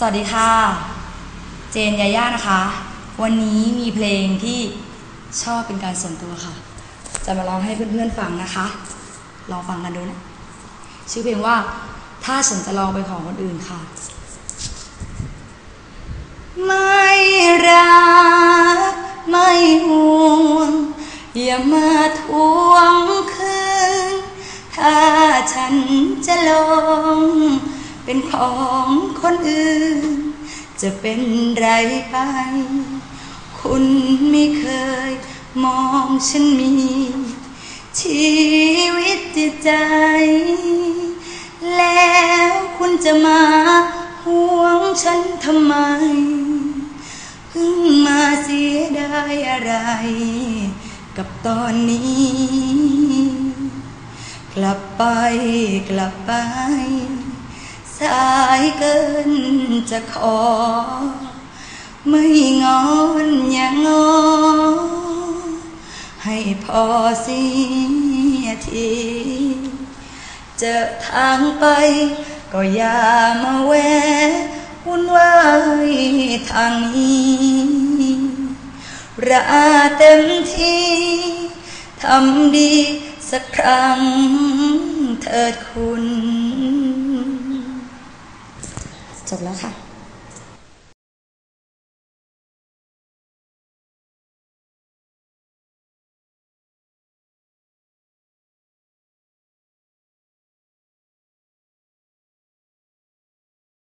สวัสดีค่ะ เจนยาย่านะคะ วันนี้มีเพลงที่ชอบเป็นการส่วนตัวค่ะ จะมาร้องให้เพื่อนๆฟังนะคะลองฟังกันดูนะ ชื่อเพลงว่า ถ้าฉันจะลองไปของคนอื่นค่ะ ไม่รัก ไม่ห่วง อย่ามาทวงคืน ถ้าฉันจะลง เป็นของคนอื่น จะเป็นไรไป คุณไม่เคยมองฉันมี ชีวิตจิตใจ แล้วคุณจะมาห่วงฉันทำไม เพิ่งมาเสียดายอะไร กับตอนนี้ กลับไปกลับไป สายเกินจะขอ ไม่งอนอย่างงอ ให้พอเสียทีเจอทางไป ก็อย่ามาแวะวุ่นวายทางนี้ระอาเต็มที่ ทำดีสักครั้งเถิดคุณ จบแล้วค่ะ